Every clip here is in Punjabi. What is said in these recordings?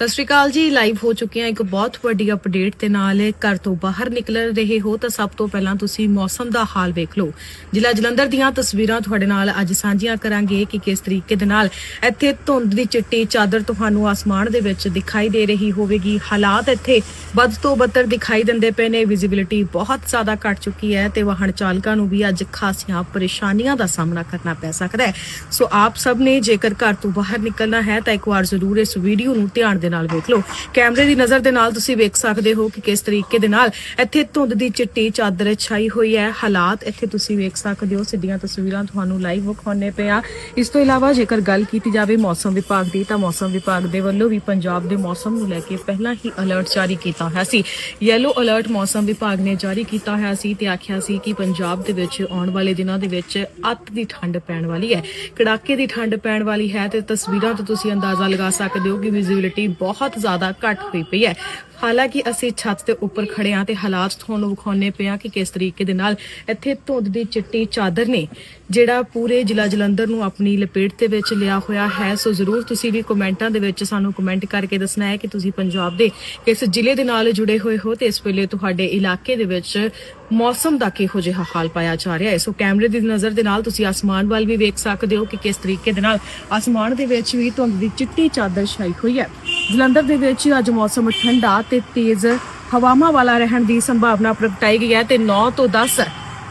ਸਤਿ ਸ਼੍ਰੀ ਅਕਾਲ ਜੀ ਲਾਈਵ ਹੋ ਚੁੱਕੇ ਹਾਂ ਇੱਕ ਬਹੁਤ ਵੱਡੀ ਅਪਡੇਟ ਦੇ ਨਾਲ ਘਰ ਤੋਂ ਬਾਹਰ ਨਿਕਲ ਰਹੇ ਹੋ ਤਾਂ ਸਭ ਤੋਂ ਪਹਿਲਾਂ ਤੁਸੀਂ ਮੌਸਮ ਦਾ ਹਾਲ ਵੇਖ ਲਓ। ਜ਼ਿਲ੍ਹਾ ਜਲੰਧਰ ਦੀਆਂ ਤਸਵੀਰਾਂ ਤੁਹਾਡੇ ਨਾਲ ਅੱਜ ਸਾਂਝੀਆਂ ਕਰਾਂਗੇ ਕਿ ਕਿਸ ਤਰੀਕੇ ਦੇ ਨਾਲ ਇੱਥੇ ਧੁੰਦ ਦੀ ਚਿੱਟੀ ਚਾਦਰ ਤੁਹਾਨੂੰ ਆਸਮਾਨ ਦੇ ਵਿੱਚ ਦਿਖਾਈ ਦੇ ਰਹੀ ਹੋਵੇਗੀ। ਹਾਲਾਤ ਇੱਥੇ ਵੱਧ ਤੋਂ ਬੱਤਰ ਦਿਖਾਈ ਦਿੰਦੇ ਪਏ ਨੇ ਵਿਜ਼ਿਬਿਲਿਟੀ ਬਹੁਤ ਜ਼ਿਆਦਾ ਘਟ ਚੁੱਕੀ ਹੈ ਤੇ ਵਾਹਨ ਚਾਲਕਾਂ ਨੂੰ ਵੀ ਅੱਜ ਖਾਸੀਆਂ ਪਰੇਸ਼ਾਨੀਆਂ ਦਾ ਸਾਹਮਣਾ ਕਰਨਾ ਪੈ ਸਕਦਾ ਹੈ। ਸੋ ਆਪ ਸਭ ਨੇ ਜੇਕਰ ਘਰ ਤੋਂ ਬਾਹਰ ਨਿਕਲਣਾ ਹੈ ਤਾਂ ਇੱਕ ਵਾਰ ਜ਼ਰੂਰ ਇਸ ਵੀਡੀਓ ਨੂੰ ਧਿਆਨ ਦੇ ਨਾਲ ਵੇਖ ਲਓ। ਕੈਮਰੇ ਦੀ ਨਜ਼ਰ ਦੇ ਨਾਲ ਤੁਸੀਂ ਵੇਖ ਸਕਦੇ ਹੋ ਕਿ ਕਿਸ ਤਰੀਕੇ ਦੇ ਨਾਲ ਇੱਥੇ ਧੁੰਦ ਦੀ ਚਿੱਟੀ ਚਾਦਰ ਛਾਈ ਹੋਈ ਹੈ। ਹਾਲਾਤ ਇੱਥੇ ਤੁਸੀਂ ਵੇਖ ਸਕਦੇ ਹੋ। ਸਿੱਧੀਆਂ ਤਸਵੀਰਾਂ ਤੁਹਾਨੂੰ ਲਾਈਵ ਵਿਖਾਉਣੇ ਪਿਆ। ਇਸ ਤੋਂ ਇਲਾਵਾ ਜੇਕਰ ਗੱਲ ਕੀਤੀ ਜਾਵੇ ਮੌਸਮ ਵਿਭਾਗ ਦੀ, ਤਾਂ ਮੌਸਮ ਵਿਭਾਗ ਦੇ ਵੱਲੋਂ ਵੀ ਪੰਜਾਬ ਦੇ ਮੌਸਮ ਨੂੰ ਲੈ ਕੇ ਪਹਿਲਾਂ ਹੀ ਅਲਰਟ ਜਾਰੀ ਕੀਤਾ ਹੋਇਆ ਸੀ। ਯੈਲੋ ਅਲਰਟ ਮੌਸਮ ਵਿਭਾਗ ਨੇ ਜਾਰੀ ਕੀਤਾ ਹੋਇਆ ਸੀ ਤੇ ਆਖਿਆ ਸੀ ਕਿ ਪੰਜਾਬ ਦੇ ਵਿੱਚ ਆਉਣ ਵਾਲੇ ਦਿਨਾਂ ਦੇ ਵਿੱਚ ਅੱਤ ਦੀ ਠੰਡ ਪੈਣ ਵਾਲੀ ਹੈ। ਕੜਾਕੇ ਦੀ ਠੰਡ ਪੈਣ ਵਾਲੀ ਹੈ ਤੇ ਤਸਵੀਰਾਂ ਤੋਂ ਤੁਸੀਂ ਅੰਦਾਜ਼ਾ ਲਗਾ ਸਕਦੇ ਹੋ ਕਿ ਵਿਜ਼ਿਬਿਲਿਟੀ ਬਹੁਤ ਜ਼ਿਆਦਾ ਘੱਟ ਹੋਈ ਪਈ ਹੈ। ਹਾਲਾਂਕਿ ਅਸੀਂ ਛੱਤ ਦੇ ਉੱਪਰ ਖੜੇ ਆ ਤੇ ਹਾਲਾਤ ਤੁਹਾਨੂੰ ਵਿਖਾਉਣੇ ਪਿਆ ਕਿ ਕਿਸ ਤਰੀਕੇ ਦੇ ਨਾਲ ਇੱਥੇ ਧੁੰਦ ਦੀ ਚਿੱਟੀ ਚਾਦਰ ਨੇ ਜਿਹੜਾ ਪੂਰੇ ਜ਼ਿਲ੍ਹਾ ਜਲੰਧਰ ਨੂੰ ਆਪਣੀ ਲਪੇਟ ਦੇ ਵਿੱਚ ਲਿਆ ਹੋਇਆ ਹੈ, ਸੋ ਜ਼ਰੂਰ ਤੁਸੀਂ ਵੀ ਕਮੈਂਟਾਂ ਦੇ ਵਿੱਚ ਸਾਨੂੰ ਕਮੈਂਟ ਕਰਕੇ ਦੱਸਣਾ ਹੈ ਕਿ ਤੁਸੀਂ ਪੰਜਾਬ ਦੇ ਕਿਸ ਜ਼ਿਲ੍ਹੇ ਦੇ ਨਾਲ ਜੁੜੇ ਹੋਏ ਹੋ ਤੇ ਇਸ ਵੇਲੇ ਤੁਹਾਡੇ ਇਲਾਕੇ ਦੇ ਵਿੱਚ ਮੌਸਮ ਦਾ ਕਿਹੋ ਜਿਹਾ ਹਾਲ ਪਾਇਆ ਜਾ ਰਿਹਾ ਹੈ। ਸੋ ਕੈਮਰੇ ਦੀ ਨਜ਼ਰ ਦੇ ਨਾਲ ਤੁਸੀਂ ਆਸਮਾਨ ਵੱਲ ਵੀ ਵੇਖ ਸਕਦੇ ਹੋ ਕਿ ਕਿਸ ਤਰੀਕੇ ਦੇ ਨਾਲ ਆਸਮਾਨ ਦੇ ਵਿੱਚ ਵੀ ਧੁੰਦ ਦੀ ਚਿੱਟੀ ਚਾਦਰ ਛਾਈ ਹੋਈ ਹੈ। ਜਲੰਧਰ ਦੇ ਵਿੱਚ ਅੱਜ ਮੌਸਮ ਠੰਡਾ ਤੇ ਤੇਜ਼ ਹਵਾਵਾਂ ਵਾਲਾ ਰਹਿਣ ਦੀ ਸੰਭਾਵਨਾ ਪ੍ਰਗਟਾਈ ਗਈ ਹੈ ਤੇ 9 ਤੋਂ 10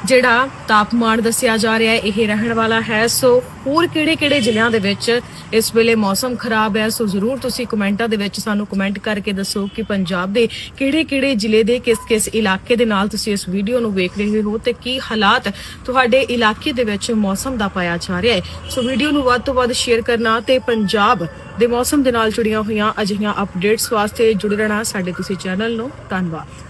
ਜਿਹੜਾ ਤਾਪਮਾਨ ਦੱਸਿਆ ਜਾ ਰਿਹਾ ਹੈ, ਇਹ ਰਹਿਣ ਵਾਲਾ ਹੈ। ਸੋ ਹੋਰ ਕਿਹੜੇ-ਕਿਹੜੇ ਜ਼ਿਲ੍ਹਿਆਂ ਦੇ ਵਿੱਚ ਇਸ ਵੇਲੇ ਮੌਸਮ ਖਰਾਬ ਹੈ? ਸੋ ਜ਼ਰੂਰ ਤੁਸੀਂ ਕਮੈਂਟਾਂ ਦੇ ਵਿੱਚ ਸਾਨੂੰ ਕਮੈਂਟ ਕਰਕੇ ਦੱਸੋ ਕਿ ਪੰਜਾਬ ਦੇ ਕਿਹੜੇ-ਕਿਹੜੇ ਜ਼ਿਲ੍ਹੇ ਦੇ ਕਿਸ-ਕਿਸ ਇਲਾਕੇ ਦੇ ਨਾਲ ਤੁਸੀਂ ਇਸ ਵੀਡੀਓ ਨੂੰ ਵੇਖ ਰਹੇ ਹੋ ਤੇ ਕੀ ਹਾਲਾਤ ਤੁਹਾਡੇ ਇਲਾਕੇ ਦੇ ਵਿੱਚ ਮੌਸਮ ਦਾ ਪਾਇਆ ਜਾ ਰਿਹਾ ਹੈ। ਸੋ ਵੀਡੀਓ ਨੂੰ ਵੱਧ ਤੋਂ ਵੱਧ ਸ਼ੇਅਰ ਕਰਨਾ ਤੇ ਪੰਜਾਬ ਦੇ ਮੌਸਮ ਦੇ ਨਾਲ ਜੁੜੀਆਂ ਹੋਈਆਂ ਅਜਿਹੀਆਂ ਅਪਡੇਟਸ ਵਾਸਤੇ ਜੁੜੇ ਰਹਿਣਾ ਸਾਡੇ ਤੁਸੀਂ ਚੈਨਲ ਨੂੰ। ਧੰਨਵਾਦ।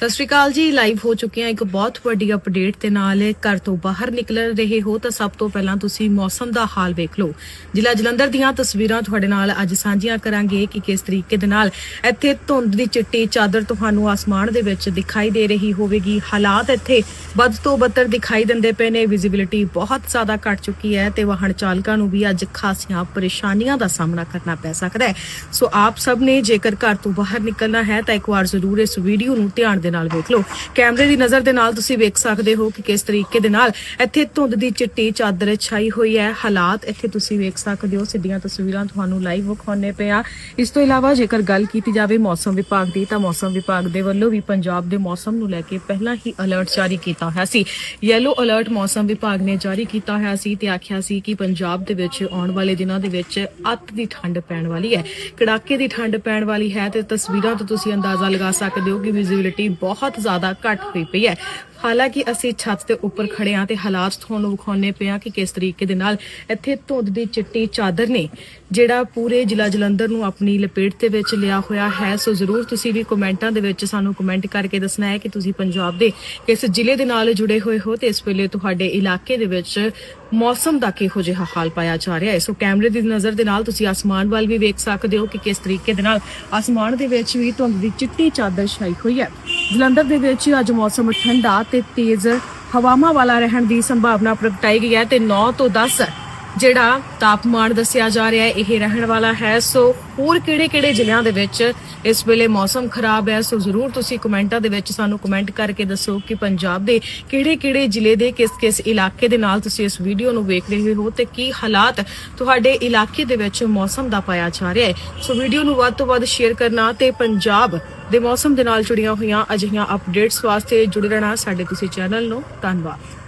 ਸਤਿ ਸ਼੍ਰੀ ਅਕਾਲ ਜੀ ਲਾਈਵ ਹੋ ਚੁੱਕੇ ਹਾਂ ਇੱਕ ਬਹੁਤ ਵੱਡੀ ਅਪਡੇਟ ਦੇ ਨਾਲ ਘਰ ਤੋਂ ਬਾਹਰ ਨਿਕਲ ਰਹੇ ਹੋ ਤਾਂ ਸਭ ਤੋਂ ਪਹਿਲਾਂ ਤੁਸੀਂ ਮੌਸਮ ਦਾ ਹਾਲ ਵੇਖ ਲਓ। ਜ਼ਿਲ੍ਹਾ ਜਲੰਧਰ ਦੀਆਂ ਤਸਵੀਰਾਂ ਤੁਹਾਡੇ ਨਾਲ ਅੱਜ ਸਾਂਝੀਆਂ ਕਰਾਂਗੇ ਕਿ ਕਿਸ ਤਰੀਕੇ ਦੇ ਨਾਲ ਇੱਥੇ ਧੁੰਦ ਦੀ ਚਿੱਟੀ ਚਾਦਰ ਤੁਹਾਨੂੰ ਆਸਮਾਨ ਦੇ ਵਿੱਚ ਦਿਖਾਈ ਦੇ ਰਹੀ ਹੋਵੇਗੀ। ਹਾਲਾਤ ਇੱਥੇ ਵੱਧ ਤੋਂ ਬੱਤਰ ਦਿਖਾਈ ਦਿੰਦੇ ਪਏ ਨੇ ਵਿਜ਼ਿਬਿਲਿਟੀ ਬਹੁਤ ਜ਼ਿਆਦਾ ਘਟ ਚੁੱਕੀ ਹੈ ਤੇ ਵਾਹਨ ਚਾਲਕਾਂ ਨੂੰ ਵੀ ਅੱਜ ਖਾਸੀਆਂ ਪਰੇਸ਼ਾਨੀਆਂ ਦਾ ਸਾਹਮਣਾ ਕਰਨਾ ਪੈ ਸਕਦਾ ਹੈ। ਸੋ ਆਪ ਸਭ ਨੇ ਜੇਕਰ ਘਰ ਤੋਂ ਬਾਹਰ ਨਿਕਲਣਾ ਹੈ ਤਾਂ ਇੱਕ ਵਾਰ ਜ਼ਰੂਰ ਇਸ ਵੀਡੀਓ ਨੂੰ ਧਿਆਨ ਦੇ ਨਾਲ ਵੇਖ ਲਓ। ਕੈਮਰੇ ਦੀ ਨਜ਼ਰ ਦੇ ਨਾਲ ਤੁਸੀਂ ਵੇਖ ਸਕਦੇ ਹੋ ਕਿ ਕਿਸ ਤਰੀਕੇ ਦੇ ਨਾਲ ਇੱਥੇ ਧੁੰਦ ਦੀ ਚਿੱਟੀ ਚਾਦਰ ਛਾਈ ਹੋਈ ਹੈ। ਹਾਲਾਤ ਇੱਥੇ ਤੁਸੀਂ ਵੇਖ ਸਕਦੇ ਹੋ। ਸਿੱਧੀਆਂ ਤਸਵੀਰਾਂ ਤੁਹਾਨੂੰ ਲਾਈਵ ਵਿਖਾਉਣੇ ਪਿਆ। ਇਸ ਤੋਂ ਇਲਾਵਾ ਜੇਕਰ ਗੱਲ ਕੀਤੀ ਜਾਵੇ ਮੌਸਮ ਵਿਭਾਗ ਦੀ, ਤਾਂ ਮੌਸਮ ਵਿਭਾਗ ਦੇ ਵੱਲੋਂ ਵੀ ਪੰਜਾਬ ਦੇ ਮੌਸਮ ਨੂੰ ਲੈ ਕੇ ਪਹਿਲਾਂ ਹੀ ਅਲਰਟ ਜਾਰੀ ਕੀਤਾ ਹੋਇਆ ਸੀ। ਯੈਲੋ ਅਲਰਟ ਮੌਸਮ ਵਿਭਾਗ ਨੇ ਜਾਰੀ ਕੀਤਾ ਹੋਇਆ ਸੀ ਤੇ ਆਖਿਆ ਸੀ ਕਿ ਪੰਜਾਬ ਦੇ ਵਿੱਚ ਆਉਣ ਵਾਲੇ ਦਿਨਾਂ ਦੇ ਵਿੱਚ ਅੱਤ ਦੀ ਠੰਡ ਪੈਣ ਵਾਲੀ ਹੈ। ਕੜਾਕੇ ਦੀ ਠੰਡ ਪੈਣ ਵਾਲੀ ਹੈ ਤੇ ਤਸਵੀਰਾਂ ਤੋਂ ਤੁਸੀਂ ਅੰਦਾਜ਼ਾ ਲਗਾ ਸਕਦੇ ਹੋ ਕਿ ਵਿਜ਼ਿਬਿਲਿਟੀ ਬਹੁਤ ਜ਼ਿਆਦਾ ਘੱਟ ਹੋਈ ਪਈ ਹੈ। ਹਾਲਾਂਕਿ ਅਸੀਂ ਛੱਤ ਦੇ ਉੱਪਰ ਖੜੇ ਹਾਂ ਤੇ ਹਾਲਾਤ ਤੁਹਾਨੂੰ ਵਿਖਾਉਣੇ ਪਿਆ ਕਿ ਕਿਸ ਤਰੀਕੇ ਦੇ ਨਾਲ ਇੱਥੇ ਧੁੰਦ ਦੀ ਚਿੱਟੀ ਚਾਦਰ ਨੇ ਜਿਹੜਾ ਪੂਰੇ ਜ਼ਿਲ੍ਹਾ ਜਲੰਧਰ ਨੂੰ ਆਪਣੀ ਲਪੇਟ ਦੇ ਵਿੱਚ ਲਿਆ ਹੋਇਆ ਹੈ। ਸੋ ਜ਼ਰੂਰ ਤੁਸੀਂ ਵੀ ਕਮੈਂਟਾਂ ਦੇ ਵਿੱਚ ਸਾਨੂੰ ਕਮੈਂਟ ਕਰਕੇ ਦੱਸਣਾ ਹੈ ਕਿ ਤੁਸੀਂ ਪੰਜਾਬ ਦੇ ਕਿਸ ਜ਼ਿਲ੍ਹੇ ਦੇ ਨਾਲ ਜੁੜੇ ਹੋਏ ਹੋ ਤੇ ਇਸ ਵੇਲੇ ਤੁਹਾਡੇ ਇਲਾਕੇ ਦੇ ਵਿੱਚ ਮੌਸਮ ਦਾ ਕਿਹੋ ਜਿਹਾ ਹਾਲ ਪਾਇਆ ਜਾ ਰਿਹਾ ਹੈ। ਸੋ ਕੈਮਰੇ ਦੀ ਨਜ਼ਰ ਦੇ ਨਾਲ ਤੁਸੀਂ ਆਸਮਾਨ ਵੱਲ ਵੀ ਵੇਖ ਸਕਦੇ ਹੋ ਕਿ ਕਿਸ ਤਰੀਕੇ ਦੇ ਨਾਲ ਆਸਮਾਨ ਦੇ ਵਿੱਚ ਵੀ ਧੁੰਦ ਦੀ ਚਿੱਟੀ ਚਾਦਰ ਛਾਈ ਹੋਈ ਹੈ। ਜਲੰਧਰ ਦੇ ਵਿੱਚ ਅੱਜ ਮੌਸਮ ਠੰਡਾ ਤੇ ਤੇਜ਼ ਹਵਾਵਾਂ ਵਾਲਾ ਰਹਿਣ ਦੀ ਸੰਭਾਵਨਾ ਪ੍ਰਗਟਾਈ ਗਈ ਹੈ ਤੇ 9 ਤੋਂ 10 ਜਿਹੜਾ ਤਾਪਮਾਨ ਦੱਸਿਆ ਜਾ ਰਿਹਾ ਹੈ, ਇਹ ਰਹਿਣ ਵਾਲਾ ਹੈ। ਸੋ ਹੋਰ ਕਿਹੜੇ-ਕਿਹੜੇ ਜ਼ਿਲ੍ਹਿਆਂ ਦੇ ਵਿੱਚ ਇਸ ਵੇਲੇ ਮੌਸਮ ਖਰਾਬ ਹੈ? ਸੋ ਜ਼ਰੂਰ ਤੁਸੀਂ ਕਮੈਂਟਾਂ ਦੇ ਵਿੱਚ ਸਾਨੂੰ ਕਮੈਂਟ ਕਰਕੇ ਦੱਸੋ ਕਿ ਪੰਜਾਬ ਦੇ ਕਿਹੜੇ-ਕਿਹੜੇ ਜ਼ਿਲ੍ਹੇ ਦੇ ਕਿਸ-ਕਿਸ ਇਲਾਕੇ ਦੇ ਨਾਲ ਤੁਸੀਂ ਇਸ ਵੀਡੀਓ ਨੂੰ ਵੇਖ ਰਹੇ ਹੋ ਤੇ ਕੀ ਹਾਲਾਤ ਤੁਹਾਡੇ ਇਲਾਕੇ ਦੇ ਵਿੱਚ ਮੌਸਮ ਦਾ ਪਾਇਆ ਜਾ ਰਿਹਾ ਹੈ। ਸੋ ਵੀਡੀਓ ਨੂੰ ਵੱਧ ਤੋਂ ਵੱਧ ਸ਼ੇਅਰ ਕਰਨਾ ਤੇ ਪੰਜਾਬ ਦੇ ਮੌਸਮ ਦੇ ਨਾਲ ਜੁੜੀਆਂ ਹੋਈਆਂ ਅਜਿਹੀਆਂ ਅਪਡੇਟਸ ਵਾਸਤੇ ਜੁੜੇ ਰਹਿਣਾ ਸਾਡੇ ਤੁਸੀਂ ਚੈਨਲ ਨੂੰ। ਧੰਨਵਾਦ।